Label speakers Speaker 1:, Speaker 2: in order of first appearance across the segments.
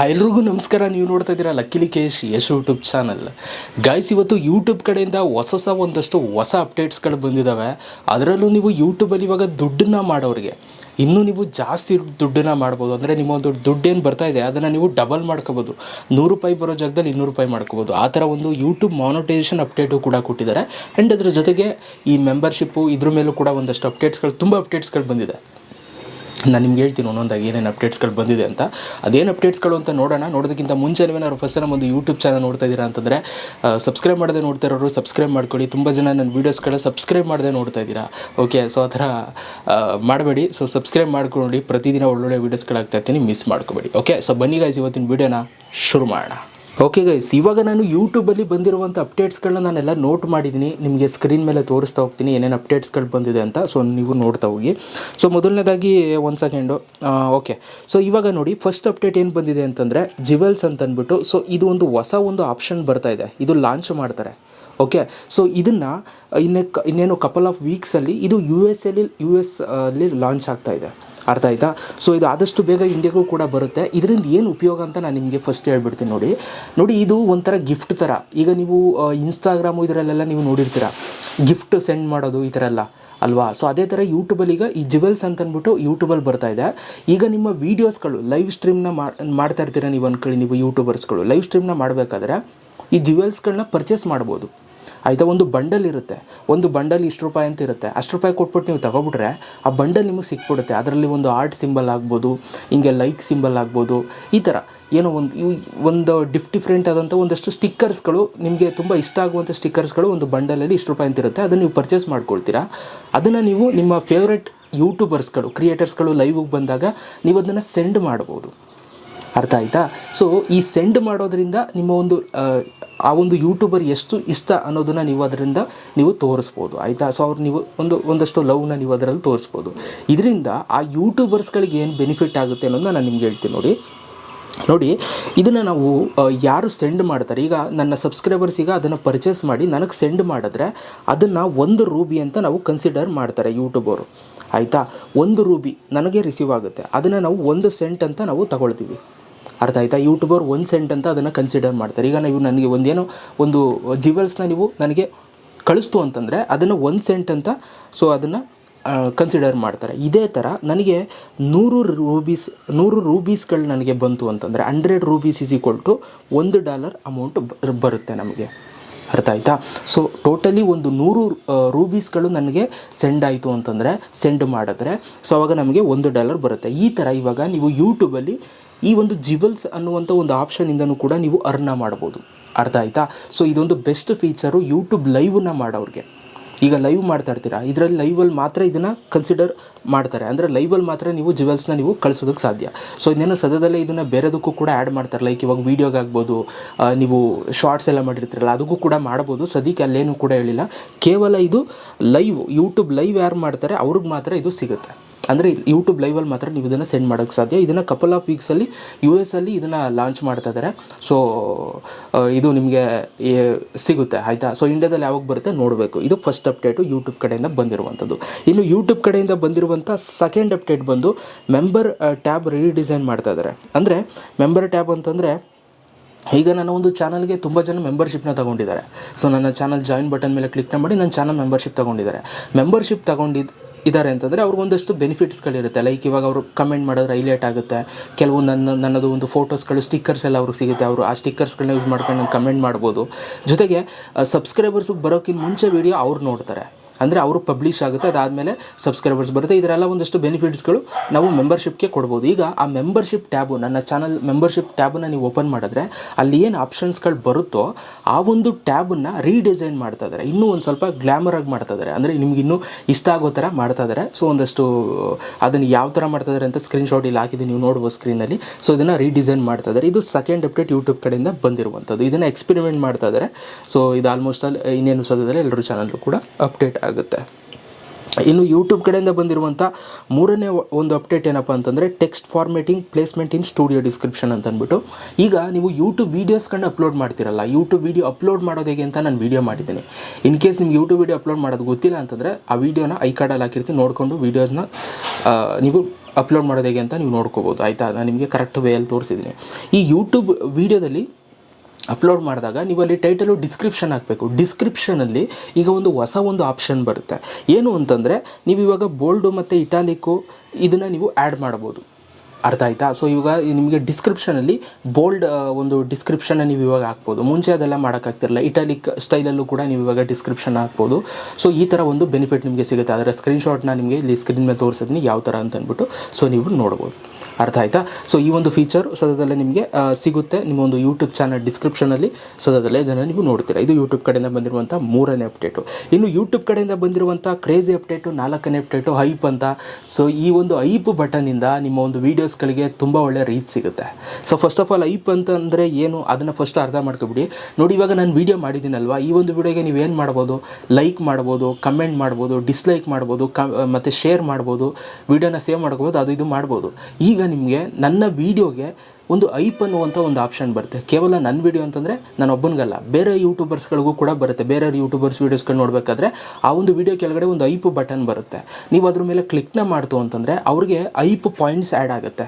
Speaker 1: Hi ಎಲ್ರಿಗೂ ನಮಸ್ಕಾರ. ನೀವು ನೋಡ್ತಾ ಇದ್ದೀರಾ ಲಕ್ಕಿಲಿ ಕೇಶ್ ಯಶ್ ಯೂಟ್ಯೂಬ್ ಚಾನಲ್. ಗಾಯ್ಸ್ ಇವತ್ತು ಯೂಟ್ಯೂಬ್ ಕಡೆಯಿಂದ ಹೊಸ ಹೊಸ ಒಂದಷ್ಟು ಹೊಸ ಅಪ್ಡೇಟ್ಸ್ಗಳು ಬಂದಿದ್ದಾವೆ ಅದರಲ್ಲೂ ನೀವು ಯೂಟ್ಯೂಬಲ್ಲಿ ಇವಾಗ ದುಡ್ಡನ್ನ ಮಾಡೋರಿಗೆ. ಇನ್ನೂ ನೀವು ಜಾಸ್ತಿ ದುಡ್ಡನ್ನ ಮಾಡ್ಬೋದು. ಅಂದರೆ ನಿಮ್ಮ ಒಂದು ದುಡ್ಡೇನು ಬರ್ತಾ ಇದೆ, ಅದನ್ನು ನೀವು ಡಬಲ್ ಮಾಡ್ಕೋಬೋದು. ನೂರು ರೂಪಾಯಿ ಬರೋ ಜಾಗದಲ್ಲಿ ಇನ್ನೂರು ರೂಪಾಯಿ ಮಾಡ್ಕೋಬೋದು. ಆ ಥರ ಒಂದು ಯೂಟ್ಯೂಬ್ ಮಾನಿಟೈಸೇಷನ್ ಅಪ್ಡೇಟು ಕೂಡ ಕೊಟ್ಟಿದ್ದಾರೆ. ಆ್ಯಂಡ್ ಅದ್ರ ಜೊತೆಗೆ ಈ ಮೆಂಬರ್ಶಿಪ್ಪು ಇದ್ರ ಮೇಲೂ ಕೂಡ ಒಂದಷ್ಟು ಅಪ್ಡೇಟ್ಸ್ಗಳು ತುಂಬ ಅಪ್ಡೇಟ್ಸ್ಗಳು ಬಂದಿದೆ. ನಾನು ನಿಮ್ಗೆ ಹೇಳ್ತೀನಿ ಒಂದೊಂದಾಗಿ ಏನೇನು ಅಪ್ಡೇಟ್ಸ್ಗಳು ಬಂದಿದೆ ಅಂತ. ಅದೇನು ಅಪ್ಡೇಟ್ಸ್ಗಳು ಅಂತ ನೋಡೋಣ. ನೋಡೋದಕ್ಕಿಂತ ಮುಂಚೆ ನೀವೇನಾದ್ರು ಫಸ್ಟ್ ನಮ್ಮ ಒಂದು ಯೂಟ್ಯೂಬ್ ಚಾನಲ್ ನೋಡ್ತಾ ಇದ್ದೀರಾ ಅಂತಂದರೆ ಸಬ್ಸ್ಕ್ರೈಬ್ ಮಾಡದೆ ನೋಡ್ತಾ ಇರೋರು ಸಬ್ಸ್ಕ್ರೈಬ್ ಮಾಡ್ಕೊಳ್ಳಿ. ತುಂಬ ಜನ ನನ್ನ ವೀಡಿಯೋಸ್ಗಳ ಸಬ್ಸ್ಕ್ರೈಬ್ ಮಾಡದೆ ನೋಡ್ತಾ ಇದ್ದೀರಾ. ಓಕೆ ಸೊ ಆ ಥರ ಮಾಡಬೇಡಿ. ಸೊ ಸಬ್ಸ್ಕ್ರೈಬ್ ಮಾಡ್ಕೊಂಡು ಪ್ರತಿದಿನ ಒಳ್ಳೊಳ್ಳೆ ವೀಡಿಯೋಸ್ಗಳಾಗ್ತಾ ಇರ್ತೀನಿ. ಮಿಸ್ ಮಾಡ್ಕೋಬೇಡಿ. ಓಕೆ ಸೊ ಬನ್ನಿ ಗಾಯ್ಸ್ ಇವತ್ತಿನ ವೀಡಿಯೋನ ಶುರು ಮಾಡೋಣ. ಓಕೆ ಗೈಸ್ ಇವಾಗ ನಾನು ಯೂಟ್ಯೂಬಲ್ಲಿ ಬಂದಿರುವಂಥ ಅಪ್ಡೇಟ್ಸ್ಗಳನ್ನ ನಾನೆಲ್ಲ ನೋಟ್ ಮಾಡಿದ್ದೀನಿ. ನಿಮಗೆ ಸ್ಕ್ರೀನ್ ಮೇಲೆ ತೋರಿಸ್ತಾ ಹೋಗ್ತೀನಿ ಏನೇನು ಅಪ್ಡೇಟ್ಸ್ಗಳು ಬಂದಿದೆ ಅಂತ. ಸೊ ನೀವು ನೋಡ್ತಾ ಹೋಗಿ. ಸೊ ಮೊದಲನೇದಾಗಿ ಒನ್ ಸೆಕೆಂಡು ಓಕೆ ಸೊ ಇವಾಗ ನೋಡಿ ಫಸ್ಟ್ ಅಪ್ಡೇಟ್ ಏನು ಬಂದಿದೆ ಅಂತಂದರೆ ಜಿವೆಲ್ಸ್ ಅಂತ ಅಂದ್ಬಿಟ್ಟು ಸೊ ಇದು ಒಂದು ಹೊಸ ಒಂದು ಆಪ್ಷನ್ ಬರ್ತಾ ಇದೆ. ಇದು ಲಾಂಚ್ ಮಾಡ್ತಾರೆ. ಓಕೆ ಸೊ ಇದನ್ನು ಇನ್ನೇ ಇನ್ನೇನು ಕಪಲ್ ಆಫ್ ವೀಕ್ಸಲ್ಲಿ ಇದು ಯು ಎಸ್ ಎಲ್ಲಿ ಯು ಎಸ್ ಅಲ್ಲಿ ಲಾಂಚ್ ಆಗ್ತಾ ಇದೆ. ಅರ್ಥ ಆಯ್ತಾ? ಸೊ ಇದು ಆದಷ್ಟು ಬೇಗ ಇಂಡಿಯಾಗೂ ಕೂಡ ಬರುತ್ತೆ. ಇದರಿಂದ ಏನು ಉಪಯೋಗ ಅಂತ ನಾನು ನಿಮಗೆ ಫಸ್ಟ್ ಹೇಳ್ಬಿಡ್ತೀನಿ ನೋಡಿ. ನೋಡಿ, ಇದು ಒಂಥರ ಗಿಫ್ಟ್ ಥರ ಈಗ ನೀವು ಇನ್ಸ್ಟಾಗ್ರಾಮು ಇದರಲ್ಲೆಲ್ಲ ನೀವು ನೋಡಿರ್ತೀರ? ಗಿಫ್ಟ್ ಸೆಂಡ್ ಮಾಡೋದು ಈ ಥರ ಎಲ್ಲ, ಅಲ್ವಾ? ಸೊ ಅದೇ ಥರ ಯೂಟ್ಯೂಬಲ್ಲಿ ಈಗ ಈ ಜುವೆಲ್ಸ್ ಅಂತ ಅಂದ್ಬಿಟ್ಟು ಯೂಟ್ಯೂಬಲ್ಲಿ ಬರ್ತಾ ಇದೆ. ಈಗ ನಿಮ್ಮ ವೀಡಿಯೋಸ್ಗಳು ಲೈವ್ ಸ್ಟ್ರೀಮ್ನ ಮಾಡ್ತಾ ಇರ್ತೀರ ನೀವು ಅಂದ್ಕೊಳ್ಳಿ ನೀವು ಯೂಟ್ಯೂಬರ್ಸ್ಗಳು ಲೈವ್ ಸ್ಟ್ರೀಮ್ನ ಮಾಡಬೇಕಾದ್ರೆ ಈ ಜಿವೆಲ್ಸ್ಗಳನ್ನ ಪರ್ಚೇಸ್ ಮಾಡ್ಬೋದು. ಆಯಿತಾ, ಒಂದು ಬಂಡಲ್ ಇರುತ್ತೆ. ಒಂದು ಬಂಡಲ್ ಇಷ್ಟು ರೂಪಾಯಿ ಅಂತ ಇರುತ್ತೆ. ಅಷ್ಟು ರೂಪಾಯಿ ಕೊಟ್ಬಿಟ್ಟು ನೀವು ತಗೊಬಿಟ್ರೆ ಆ ಬಂಡಲ್ ನಿಮಗೆ ಸಿಕ್ಬಿಡುತ್ತೆ. ಅದರಲ್ಲಿ ಒಂದು ಆರ್ಟ್ ಸಿಂಬಲ್ ಆಗ್ಬೋದು, ಹಿಂಗೆ ಲೈಕ್ ಸಿಂಬಲ್ ಆಗ್ಬೋದು, ಈ ಥರ. ಏನೋ ಒಂದು, ಇವು ಒಂದು ಡಿಫ್, ಡಿಫ್ರೆಂಟ್ ಆದಂಥ ಒಂದಷ್ಟು ಸ್ಟಿಕ್ಕರ್ಸ್ಗಳು ನಿಮಗೆ ತುಂಬ ಇಷ್ಟ ಆಗುವಂಥ ಸ್ಟಿಕ್ಕರ್ಸ್ಗಳು ಒಂದು ಬಂಡಲಲ್ಲಿ ಇಷ್ಟು ರೂಪಾಯಿ ಅಂತ ಇರುತ್ತೆ. ಅದನ್ನು ನೀವು ಪರ್ಚೇಸ್ ಮಾಡ್ಕೊಳ್ತೀರಾ. ಅದನ್ನು ನೀವು ನಿಮ್ಮ ಫೇವ್ರೆಟ್ ಯೂಟ್ಯೂಬರ್ಸ್ಗಳು, ಕ್ರಿಯೇಟರ್ಸ್ಗಳು ಲೈವಿಗೆ ಬಂದಾಗ ನೀವು ಅದನ್ನು ಸೆಂಡ್ ಮಾಡ್ಬೋದು. ಅರ್ಥ ಆಯಿತಾ? ಸೊ ಈ ಸೆಂಡ್ ಮಾಡೋದ್ರಿಂದ ನಿಮ್ಮ ಒಂದು ಆ, ಒಂದು ಯೂಟ್ಯೂಬರ್ ಎಷ್ಟು ಇಷ್ಟ ಅನ್ನೋದನ್ನು ನೀವು ಅದರಿಂದ ನೀವು ತೋರಿಸ್ಬೋದು ಆಯಿತಾ? ಸೊ ಅವ್ರು ನೀವು ಒಂದು ಒಂದಷ್ಟು ಲವ್ನ ನೀವು ಅದರಲ್ಲಿ ತೋರಿಸ್ಬೋದು. ಇದರಿಂದ ಆ ಯೂಟ್ಯೂಬರ್ಸ್ಗಳಿಗೆ ಏನು ಬೆನಿಫಿಟ್ ಆಗುತ್ತೆ ಅನ್ನೋದನ್ನ ನಾನು ನಿಮ್ಗೆ ಹೇಳ್ತೀನಿ ನೋಡಿ. ನೋಡಿ ಇದನ್ನು ನಾವು ಯಾರು ಸೆಂಡ್ ಮಾಡ್ತಾರೆ? ಈಗ ನನ್ನ ಸಬ್ಸ್ಕ್ರೈಬರ್ಸ್ ಈಗ ಅದನ್ನು ಪರ್ಚೇಸ್ ಮಾಡಿ ನನಗೆ ಸೆಂಡ್ ಮಾಡಿದ್ರೆ ಅದನ್ನು ಒಂದು ರೂಬಿ ಅಂತ ನಾವು ಕನ್ಸಿಡರ್ ಮಾಡ್ತಾರೆ ಯೂಟ್ಯೂಬರು ಆಯಿತಾ? ಒಂದು ರೂಬಿ ನನಗೆ ರಿಸೀವ್ ಆಗುತ್ತೆ. ಅದನ್ನು ನಾವು ಒಂದು ಸೆಂಟ್ ಅಂತ ನಾವು ತಗೊಳ್ತೀವಿ. ಅರ್ಥ ಆಯ್ತಾ? ಯೂಟ್ಯೂಬರ್ ಒಂದು ಸೆಂಟ್ ಅಂತ ಅದನ್ನು ಕನ್ಸಿಡರ್ ಮಾಡ್ತಾರೆ. ಈಗ ನೀವು ನನಗೆ ಒಂದೇನೋ ಒಂದು ಜಿವೆಲ್ಸ್ನ ನೀವು ನನಗೆ ಕಳಿಸ್ತು ಅಂತಂದರೆ ಅದನ್ನು ಒಂದು ಸೆಂಟ್ ಅಂತ ಸೊ ಅದನ್ನು ಕನ್ಸಿಡರ್ ಮಾಡ್ತಾರೆ. ಇದೇ ಥರ ನನಗೆ ನೂರು ರೂಬೀಸ್ ನೂರು ರೂಬೀಸ್ಗಳು ನನಗೆ ಬಂತು ಅಂತಂದರೆ hundred rubies is equal to ಒಂದು ಡಾಲರ್ ಅಮೌಂಟ್ ಬರುತ್ತೆ ನಮಗೆ. ಅರ್ಥ ಆಯಿತಾ? ಸೊ ಟೋಟಲಿ ಒಂದು ನೂರು ರೂಬೀಸ್ಗಳು ನನಗೆ ಸೆಂಡ್ ಆಯಿತು ಅಂತಂದರೆ ಸೆಂಡ್ ಮಾಡಿದ್ರೆ ಸೊ ಅವಾಗ ನಮಗೆ ಒಂದು ಡಾಲರ್ ಬರುತ್ತೆ. ಈ ಥರ ಇವಾಗ ನೀವು ಯೂಟ್ಯೂಬಲ್ಲಿ ಈ ಒಂದು ಜಿವೆಲ್ಸ್ ಅನ್ನುವಂಥ ಒಂದು ಆಪ್ಷನಿಂದನೂ ಕೂಡ ನೀವು ಅರ್ನ ಮಾಡ್ಬೋದು ಅರ್ಥ ಆಯ್ತಾ? ಸೊ ಇದೊಂದು ಬೆಸ್ಟ್ ಫೀಚರು ಯೂಟ್ಯೂಬ್ ಲೈವನ್ನ ಮಾಡೋರಿಗೆ. ಈಗ ಲೈವ್ ಮಾಡ್ತಾ ಇರ್ತೀರಾ? ಇದರಲ್ಲಿ ಲೈವಲ್ಲಿ ಮಾತ್ರ ಇದನ್ನು ಕನ್ಸಿಡರ್ ಮಾಡ್ತಾರೆ. ಅಂದರೆ ಲೈವಲ್ಲಿ ಮಾತ್ರ ನೀವು ಜಿವೆಲ್ಸ್ನ ನೀವು ಕಳಿಸೋದಕ್ಕೆ ಸಾಧ್ಯ. ಸೊ ಇನ್ನೇನು ಸದ್ಯದಲ್ಲೇ ಇದನ್ನು ಬೇರೆದಕ್ಕೂ ಕೂಡ ಆ್ಯಡ್ ಮಾಡ್ತಾರೆ. ಲೈಕ್ ಇವಾಗ ವೀಡಿಯೋಗಾಗ್ಬೋದು ನೀವು ಶಾರ್ಟ್ಸ್ ಎಲ್ಲ ಮಾಡಿರ್ತೀರಲ್ಲ, ಅದಕ್ಕೂ ಕೂಡ ಮಾಡ್ಬೋದು ಸದ್ಯಕ್ಕೆ ಅಲ್ಲೇನು ಕೂಡ ಹೇಳಿಲ್ಲ. ಕೇವಲ ಇದು ಲೈವ್ ಯೂಟ್ಯೂಬ್ ಲೈವ್ ಯಾರು ಮಾಡ್ತಾರೆ, ಅವ್ರಿಗೆ ಮಾತ್ರ ಇದು ಸಿಗುತ್ತೆ. ಅಂದರೆ ಯೂಟ್ಯೂಬ್ ಲೈವಲ್ಲಿ ಮಾತ್ರ ನೀವು ಇದನ್ನು ಸೆಂಡ್ ಮಾಡೋಕ್ಕೆ ಸಾಧ್ಯ. ಇದನ್ನು ಕಪಲ್ ಆಫ್ ವೀಕ್ಸಲ್ಲಿ ಯು ಎಸ್ ಅಲ್ಲಿ ಇದನ್ನು ಲಾಂಚ್ ಮಾಡ್ತಾ ಇದ್ದಾರೆ ಸೊ ಇದು ನಿಮಗೆ ಸಿಗುತ್ತೆ, ಆಯಿತಾ? ಸೊ ಇಂಡಿಯಾದಲ್ಲಿ ಯಾವಾಗ ಬರುತ್ತೆ ನೋಡಬೇಕು. ಇದು ಫಸ್ಟ್ ಅಪ್ಡೇಟು ಯೂಟ್ಯೂಬ್ ಕಡೆಯಿಂದ ಬಂದಿರುವಂಥದ್ದು ಇನ್ನು ಯೂಟ್ಯೂಬ್ ಕಡೆಯಿಂದ ಬಂದಿರುವಂಥ ಸೆಕೆಂಡ್ ಅಪ್ಡೇಟ್ ಬಂದು ಮೆಂಬರ್ ಟ್ಯಾಬ್ ರೀಡಿಸೈನ್ ಮಾಡ್ತಾ ಇದ್ದಾರೆ ಅಂದರೆ ಮೆಂಬರ್ ಟ್ಯಾಬ್ ಅಂತಂದರೆ, ಈಗ ನನ್ನ ಒಂದು ಚಾನಲ್ಗೆ ತುಂಬ ಜನ ಮೆಂಬರ್ಶಿಪ್ನ ತಗೊಂಡಿದ್ದಾರೆ. ಸೊ ನನ್ನ ಚಾನಲ್ ಜಾಯಿನ್ ಬಟನ್ ಮೇಲೆ ಕ್ಲಿಕ್ ಮಾಡಿ ನನ್ನ ಚಾನಲ್ ಮೆಂಬರ್ಶಿಪ್ ತಗೊಂಡಿದ್ದಾರೆ. ಮೆಂಬರ್ಶಿಪ್ ತಗೊಂಡಿದ್ದು ಇದ್ದಾರೆ ಅಂತಂದರೆ ಅವ್ರಿಗೊಂದಷ್ಟು ಬೆನಿಫಿಟ್ಸ್ಗಳಿರುತ್ತೆ ಲೈಕ್ ಇವಾಗ ಅವರು ಕಮೆಂಟ್ ಮಾಡಿದ್ರೆ ಹೈಲೈಟ್ ಆಗುತ್ತೆ. ಕೆಲವು ನನ್ನ, ನನ್ನದು ಒಂದು ಫೋಟೋಸ್ಗಳು ಸ್ಟಿಕ್ಕರ್ಸ್ ಎಲ್ಲ ಅವ್ರಿಗೆ ಸಿಗುತ್ತೆ. ಅವರು ಆ ಸ್ಟಿಕ್ಕರ್ಸ್ಗಳನ್ನ ಯೂಸ್ ಮಾಡ್ಕೊಂಡು ಕಮೆಂಟ್ ಮಾಡ್ಬೋದು. ಜೊತೆಗೆ ಸಬ್ಸ್ಕ್ರೈಬರ್ಸ್ ಬರೋಕ್ಕಿಂತ ಮುಂಚೆ ವೀಡಿಯೋ ಅವ್ರು ನೋಡ್ತಾರೆ. ಅಂದರೆ ಅವರು ಪಬ್ಲಿಷ್ ಆಗುತ್ತೆ, ಅದಾದಮೇಲೆ ಸಬ್ಸ್ಕ್ರೈಬರ್ಸ್ ಬರುತ್ತೆ. ಇದರೆಲ್ಲ ಒಂದಷ್ಟು ಬೆನಿಫಿಟ್ಸ್ಗಳು ನಾವು ಮೆಂಬರ್ಶಿಪ್ಗೆ ಕೊಡ್ಬೋದು. ಈಗ ಆ ಮೆಂಬರ್ಶಿಪ್ ಟ್ಯಾಬು ನನ್ನ ಚಾನಲ್ ಮೆಂಬರ್ಶಿಪ್ ಟ್ಯಾಬನ್ನು ನೀವು ಓಪನ್ ಮಾಡಿದ್ರೆ ಅಲ್ಲಿ ಏನು ಆಪ್ಷನ್ಸ್ಗಳು ಬರುತ್ತೋ ಆ ಒಂದು ಟ್ಯಾಬನ್ನು ರೀಡಿಸೈನ್ ಮಾಡ್ತಾ ಇದ್ದಾರೆ ಇನ್ನೂ ಒಂದು ಸ್ವಲ್ಪ ಗ್ಲ್ಯಾಮರ್ ಆಗಿ ಮಾಡ್ತಾ ಇದ್ದಾರೆ ಅಂದರೆ ನಿಮ್ಗೆ ಇನ್ನೂ ಇಷ್ಟ ಆಗೋ ಥರ ಮಾಡ್ತಾ ಇದ್ದಾರೆ ಸೊ ಒಂದಷ್ಟು, ಅದನ್ನು ಯಾವ ಥರ ಮಾಡ್ತಾ ಇದ್ದಾರೆ ಅಂತ ಸ್ಕ್ರೀನ್ಶಾಟ್ ಇಲ್ಲಿ ಹಾಕಿದ್ದೀನಿ. ನೀವು ನೋಡ್ಬೋದು ಸ್ಕ್ರೀನಲ್ಲಿ ಸೊ ಇದನ್ನು ರೀಡಿಸೈನ್ ಮಾಡ್ತಾ ಇದ್ದಾರೆ ಇದು ಸೆಕೆಂಡ್ ಅಪ್ಡೇಟ್ ಯೂಟ್ಯೂಬ್ ಕಡೆಯಿಂದ ಬಂದಿರುವಂಥದ್ದು. ಇದನ್ನು ಎಕ್ಸ್ಪೆರಿಮೆಂಟ್ ಮಾಡ್ತಾ ಇದ್ದಾರೆ ಸೊ ಇದು ಆಲ್ಮೋಸ್ಟ್ ಆಲ್ ಇನ್ನೇನು ಸದ್ಯದಲ್ಲಿ ಎಲ್ಲರೂ ಚಾನಲ್ಲು ಕೂಡ ಅಪ್ಡೇಟ್ ಆಗುತ್ತೆ. ಇನ್ನು ಯೂಟ್ಯೂಬ್ ಕಡೆಯಿಂದ ಬಂದಿರುವಂಥ ಮೂರನೇ ಒಂದು ಅಪ್ಡೇಟ್ ಏನಪ್ಪ ಅಂತಂದರೆ text formatting placement in studio description ಅಂತ ಅಂದ್ಬಿಟ್ಟು ಈಗ ನೀವು ಯೂಟ್ಯೂಬ್ ವೀಡಿಯೋಸ್ಗಳನ್ನ ಅಪ್ಲೋಡ್ ಮಾಡ್ತಿರಲ್ಲ ಯೂಟ್ಯೂಬ್ ವೀಡಿಯೋ ಅಪ್ಲೋಡ್ ಮಾಡೋದು ಹೇಗೆ ಅಂತ ನಾನು ವೀಡಿಯೋ ಮಾಡಿದ್ದೀನಿ. ಇನ್ ಕೇಸ್ ನಿಮ್ಗೆ ಯೂಟ್ಯೂಬ್ ವೀಡಿಯೋ ಅಪ್ಲೋಡ್ ಮಾಡೋದು ಗೊತ್ತಿಲ್ಲ ಅಂತಂದರೆ ಆ ವೀಡಿಯೋನ ಐ ಕಾರ್ಡಲ್ಲಿ ಹಾಕಿರ್ತೀನಿ, ನೋಡಿಕೊಂಡು ವೀಡಿಯೋಸ್ನ ನೀವು ಅಪ್ಲೋಡ್ ಮಾಡೋದು ಹೇಗೆ ಅಂತ ನೀವು ನೋಡ್ಕೋಬೋದು. ಆಯಿತಾ? ನಾನು ನಿಮಗೆ ಕರೆಕ್ಟ್ ವೇಯಲ್ಲಿ ತೋರಿಸಿದ್ದೀನಿ. ಈ ಯೂಟ್ಯೂಬ್ ವೀಡಿಯೋದಲ್ಲಿ ಅಪ್ಲೋಡ್ ಮಾಡಿದಾಗ ನೀವು ಅಲ್ಲಿ ಟೈಟಲು ಡಿಸ್ಕ್ರಿಪ್ಷನ್ ಹಾಕಬೇಕು. ಡಿಸ್ಕ್ರಿಪ್ಷನಲ್ಲಿ ಈಗ ಒಂದು ಹೊಸ ಒಂದು ಆಪ್ಷನ್ ಬರುತ್ತೆ. ಏನು ಅಂತಂದರೆ ನೀವು ಇವಾಗ ಬೋಲ್ಡು ಮತ್ತು ಇಟಾಲಿಕ್ಕು ಇದನ್ನು ನೀವು ಆ್ಯಡ್ ಮಾಡ್ಬೋದು ಅರ್ಥ ಆಯ್ತಾ? ಸೊ ಇವಾಗ ನಿಮಗೆ ಡಿಸ್ಕ್ರಿಪ್ಷನಲ್ಲಿ ಬೋಲ್ಡ್ ಒಂದು ಡಿಸ್ಕ್ರಿಪ್ಷನ್ನ ನೀವು ಇವಾಗ ಹಾಕ್ಬೋದು. ಮುಂಚೆ ಅದೆಲ್ಲ ಮಾಡೋಕ್ಕಾಗ್ತಿರಲ್ಲ ಇಟಾಲಿಕ್ ಸ್ಟೈಲಲ್ಲೂ ಕೂಡ ನೀವು ಇವಾಗ ಡಿಸ್ಕ್ರಿಪ್ಷನ್ ಹಾಕ್ಬೋದು. ಸೊ ಈ ಥರ ಒಂದು ಬೆನಿಫಿಟ್ ನಿಮಗೆ ಸಿಗುತ್ತೆ. ಅದರ ಸ್ಕ್ರೀನ್ಶಾಟ್ನ ನಿಮಗೆ ಇಲ್ಲಿ ಸ್ಕ್ರೀನ್ ಮೇಲೆ ತೋರಿಸಿದ್ನಿ, ಯಾವ ಥರ ಅಂತ ಅಂದ್ಬಿಟ್ಟು ಸೊ ನೀವು ನೋಡ್ಬೋದು. ಅರ್ಥ ಆಯಿತಾ? ಸೊ ಈ ಒಂದು ಫೀಚರ್ ಸದ್ಯದಲ್ಲೇ ನಿಮಗೆ ಸಿಗುತ್ತೆ. ನಿಮ್ಮ ಒಂದು ಯೂಟ್ಯೂಬ್ ಚಾನಲ್ ಡಿಸ್ಕ್ರಿಪ್ಷನಲ್ಲಿ ಸದ್ಯದಲ್ಲೇ ಇದನ್ನು ನೀವು ನೋಡ್ತೀರಾ. ಇದು ಯೂಟ್ಯೂಬ್ ಕಡೆಯಿಂದ ಬಂದಿರುವಂಥ ಮೂರನೇ ಅಪ್ಡೇಟು ಇನ್ನು ಯೂಟ್ಯೂಬ್ ಕಡೆಯಿಂದ ಬಂದಿರುವಂಥ ಕ್ರೇಜಿ ಅಪ್ಡೇಟು ನಾಲ್ಕನೇ ಅಪ್ಡೇಟು ಹೈಪ್ ಅಂತ. ಸೊ ಈ ಒಂದು ಐಪ್ ಬಟನಿಂದ ನಿಮ್ಮ ಒಂದು ವೀಡಿಯೋಸ್ಗಳಿಗೆ ತುಂಬ ಒಳ್ಳೆ ರೀಚ್ ಸಿಗುತ್ತೆ. So first of all hype ಅಂತಂದರೆ ಏನು? ಅದನ್ನು ಫಸ್ಟ್ ಅರ್ಥ ಮಾಡ್ಕೊಬಿಡಿ. ನೋಡಿ, ಇವಾಗ ನಾನು ವೀಡಿಯೋ ಮಾಡಿದ್ದೀನಲ್ವ? ಈ ಒಂದು ವೀಡಿಯೋಗೆ ನೀವು ಏನು ಮಾಡ್ಬೋದು? ಲೈಕ್ ಮಾಡ್ಬೋದು ಕಮೆಂಟ್ ಮಾಡ್ಬೋದು ಡಿಸ್ಲೈಕ್ ಮಾಡ್ಬೋದು ಕ ಮತ್ತು ಶೇರ್ ಮಾಡ್ಬೋದು. ವೀಡಿಯೋನ ಸೇವ್ ಮಾಡ್ಕೋಬೋದು, ಅದು ಇದು ಮಾಡ್ಬೋದು. ಈಗ ನಿಮಗೆ ನನ್ನ ವೀಡಿಯೋಗೆ ಒಂದು ಐಪ್ ಅನ್ನುವಂಥ ಒಂದು ಆಪ್ಷನ್ ಬರುತ್ತೆ. ಕೇವಲ ನನ್ನ ವೀಡಿಯೋ ಅಂತಂದರೆ ನಾನು ಒಬ್ಬನಿಗಲ್ಲ, ಬೇರೆ ಯೂಟ್ಯೂಬರ್ಸ್ಗಳಿಗೂ ಕೂಡ ಬರುತ್ತೆ. ಬೇರೆ ಯೂಟ್ಯೂಬರ್ಸ್ ವೀಡಿಯೋಸ್ಗಳು ನೋಡಬೇಕಾದ್ರೆ ಆ ಒಂದು ವೀಡಿಯೋ ಕೆಳಗಡೆ ಒಂದು ಐಪ್ ಬಟನ್ ಬರುತ್ತೆ. ನೀವು ಅದ್ರ ಮೇಲೆ ಕ್ಲಿಕ್ನ ಮಾಡ್ತು ಅಂತಂದರೆ ಅವ್ರಿಗೆ ಐಪ್ ಪಾಯಿಂಟ್ಸ್ ಆ್ಯಡ್ ಆಗುತ್ತೆ.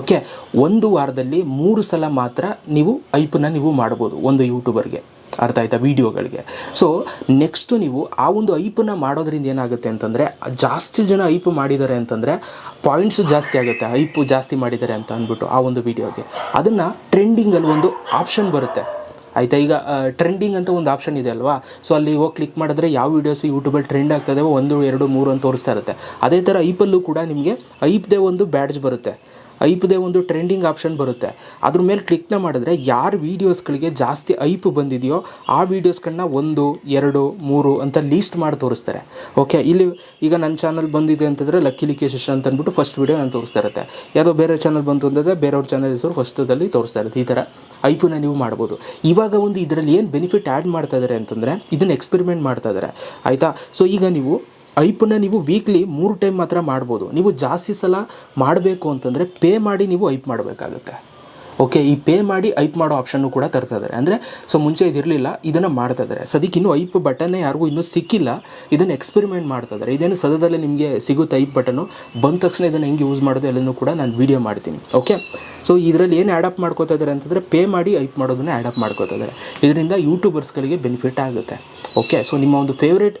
Speaker 1: ಓಕೆ ಒಂದು ವಾರದಲ್ಲಿ ಮೂರು ಸಲ ಮಾತ್ರ ನೀವು ಐಪನ್ನ ನೀವು ಮಾಡ್ಬೋದು ಒಂದು ಯೂಟ್ಯೂಬರ್ಗೆ ಅರ್ಥ ಆಯ್ತಾ ವೀಡಿಯೋಗಳಿಗೆ. ಸೊ ನೆಕ್ಸ್ಟು ನೀವು ಆ ಒಂದು ಐಪನ್ನು ಮಾಡೋದ್ರಿಂದ ಏನಾಗುತ್ತೆ ಅಂತಂದರೆ, ಜಾಸ್ತಿ ಜನ ಐಪ್ ಮಾಡಿದ್ದಾರೆ ಅಂತಂದರೆ ಪಾಯಿಂಟ್ಸ್ ಜಾಸ್ತಿ ಆಗುತ್ತೆ, ಐಪು ಜಾಸ್ತಿ ಮಾಡಿದ್ದಾರೆ ಅಂತ ಅಂದ್ಬಿಟ್ಟು ಆ ಒಂದು ವೀಡಿಯೋಗೆ. ಅದನ್ನು ಟ್ರೆಂಡಿಂಗಲ್ಲಿ ಒಂದು ಆಪ್ಷನ್ ಬರುತ್ತೆ. ಆಯಿತಾ? ಈಗ ಟ್ರೆಂಡಿಂಗ್ ಅಂತ ಒಂದು ಆಪ್ಷನ್ ಇದೆ ಅಲ್ವಾ? ಸೊ ಅಲ್ಲಿ ಹೋಗಿ ಕ್ಲಿಕ್ ಮಾಡಿದ್ರೆ ಯಾವ ವೀಡಿಯೋಸ್ ಯೂಟ್ಯೂಬಲ್ಲಿ ಟ್ರೆಂಡ್ ಆಗ್ತದೆ ಒಂದು, ಎರಡು, ಮೂರು ಅಂತ ತೋರಿಸ್ತಾ ಇರುತ್ತೆ. ಅದೇ ಥರ ಐಪಲ್ಲೂ ಕೂಡ ನಿಮಗೆ ಐಪ್ದೇ ಒಂದು ಬ್ಯಾಡ್ಜ್ ಬರುತ್ತೆ. ಐಪ್ದೇ ಒಂದು ಟ್ರೆಂಡಿಂಗ್ ಆಪ್ಷನ್ ಬರುತ್ತೆ. ಅದ್ರ ಮೇಲೆ ಕ್ಲಿಕ್ನ ಮಾಡಿದ್ರೆ ಯಾರ ವೀಡಿಯೋಸ್ಗಳಿಗೆ ಜಾಸ್ತಿ ಐಪ್ ಬಂದಿದೆಯೋ ಆ ವೀಡಿಯೋಸ್ಗಳನ್ನ ಒಂದು, ಎರಡು, ಮೂರು ಅಂತ ಲೀಸ್ಟ್ ಮಾಡಿ ತೋರಿಸ್ತಾರೆ. ಓಕೆ ಇಲ್ಲಿ ಈಗ ನನ್ನ ಚಾನಲ್ ಬಂದಿದೆ ಅಂತಂದರೆ ಲಕ್ಕಿ ಲಿಕ್ಕಿ ಸೆಷನ್ ಅಂತ ಅಂದ್ಬಿಟ್ಟು ಫಸ್ಟ್ ವೀಡಿಯೋ ನಾನು ತೋರಿಸ್ತಾ ಇರುತ್ತೆ. ಯಾವುದೋ ಬೇರೆ ಚಾನಲ್ ಬಂತು ಅಂತಂದರೆ ಬೇರೆಯವ್ರ ಚಾನಲ್ ಹೆಸರು ಫಸ್ಟದಲ್ಲಿ ತೋರಿಸ್ತಾ ಇರುತ್ತೆ. ಈ ಥರ ಐಪನ್ನ ನೀವು ಮಾಡ್ಬೋದು. ಇವಾಗ ಒಂದು ಇದರಲ್ಲಿ ಏನು ಬೆನಿಫಿಟ್ ಆ್ಯಡ್ ಮಾಡ್ತಾ ಇದ್ದಾರೆ ಅಂತಂದರೆ ಇದನ್ನು ಎಕ್ಸ್ಪೆರಿಮೆಂಟ್ ಮಾಡ್ತಾ ಇದ್ದಾರೆ ಆಯಿತಾ? ಸೊ ಈಗ ನೀವು ಐಪನ್ನ ನೀವು ವೀಕ್ಲಿ ಮೂರು ಟೈಮ್ ಮಾತ್ರ ಮಾಡ್ಬೋದು. ನೀವು ಜಾಸ್ತಿ ಸಲ ಮಾಡಬೇಕು ಅಂತಂದರೆ ಪೇ ಮಾಡಿ ನೀವು ಐಪ್ ಮಾಡಬೇಕಾಗುತ್ತೆ. ಓಕೆ ಈ ಪೇ ಮಾಡಿ ಐಪ್ ಮಾಡೋ ಆಪ್ಷನ್ನು ಕೂಡ ತರ್ತಾ ಇದ್ದಾರೆ ಅಂದರೆ ಸೊ ಮುಂಚೆ ಇದಿರಲಿಲ್ಲ, ಇದನ್ನು ಮಾಡ್ತಾ ಇದ್ದಾರೆ ಸದ್ಯಕ್ಕೆ ಇನ್ನೂ ಐಪ್ ಬಟನ್ನೇ ಯಾರಿಗೂ ಇನ್ನೂ ಸಿಕ್ಕಿಲ್ಲ. ಇದನ್ನು ಎಕ್ಸ್ಪೆರಿಮೆಂಟ್ ಮಾಡ್ತಾ ಇದ್ದಾರೆ ಇದೇನು ಸದ್ಯದಲ್ಲೇ ನಿಮಗೆ ಸಿಗುತ್ತೆ ಐಪ್ ಬಟನು ಬಂದ ತಕ್ಷಣ ಇದನ್ನು ಹೆಂಗೆ ಯೂಸ್ ಮಾಡೋದು ಎಲ್ಲನೂ ಕೂಡ ನಾನು ವೀಡಿಯೋ ಮಾಡ್ತೀನಿ. ಓಕೆ ಸೊ ಇದರಲ್ಲಿ ಏನು ಆ್ಯಡಪ್ ಮಾಡ್ಕೋತಾ ಇದ್ದಾರೆ ಅಂತಂದರೆ ಪೇ ಮಾಡಿ ಐಪ್ ಮಾಡೋದನ್ನು ಆ್ಯಡಪ್ ಮಾಡ್ಕೋತಾ ಇದ್ದಾರೆ ಇದರಿಂದ ಯೂಟ್ಯೂಬರ್ಸ್ಗಳಿಗೆ ಬೆನಿಫಿಟ್ ಆಗುತ್ತೆ. ಓಕೆ ಸೊ ನಿಮ್ಮ ಒಂದು ಫೇವ್ರೇಟ್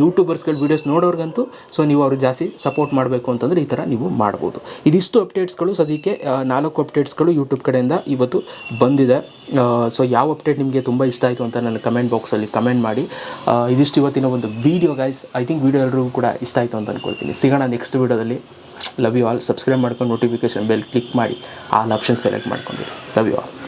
Speaker 1: ಯೂಟ್ಯೂಬರ್ಸ್ಗಳ ವೀಡಿಯೋಸ್ ನೋಡೋರ್ಗಂತೂ ಸೊ ನೀವು ಅವ್ರಿಗೆ ಜಾಸ್ತಿ ಸಪೋರ್ಟ್ ಮಾಡಬೇಕು ಅಂತಂದರೆ ಈ ಥರ ನೀವು ಮಾಡ್ಬೋದು. ಇದಿಷ್ಟು ಅಪ್ಡೇಟ್ಸ್ಗಳು ಸದ್ಯಕ್ಕೆ ನಾಲ್ಕು ಅಪ್ಡೇಟ್ಸ್ಗಳು ಯೂಟ್ಯೂಬ್ ಕಡೆಯಿಂದ ಇವತ್ತು ಬಂದಿದೆ. ಸೊ ಯಾವ ಅಪ್ಡೇಟ್ ನಿಮಗೆ ತುಂಬ ಇಷ್ಟ ಆಯಿತು ಅಂತ ನನ್ನ ಕಮೆಂಟ್ ಬಾಕ್ಸಲ್ಲಿ ಕಮೆಂಟ್ ಮಾಡಿ. ಇದಿಷ್ಟು ಇವತ್ತಿನ ಒಂದು video guys I think video ಎಲ್ಲರಿಗೂ ಕೂಡ ಇಷ್ಟ ಆಯಿತು ಅಂತ ಅಂದ್ಕೊಳ್ತೀನಿ ಸಿಗೋಣ ನೆಕ್ಸ್ಟ್ ವೀಡಿಯೋದಲ್ಲಿ ಲವ್ ಯು ಆಲ್ ಸಬ್ಸ್ಕ್ರೈಬ್ ಮಾಡ್ಕೊಂಡು ನೋಟಿಫಿಕೇಷನ್ ಬೆಲ್ ಕ್ಲಿಕ್ ಮಾಡಿ. All option select ಮಾಡ್ಕೊಂಡಿರಿ. Love you all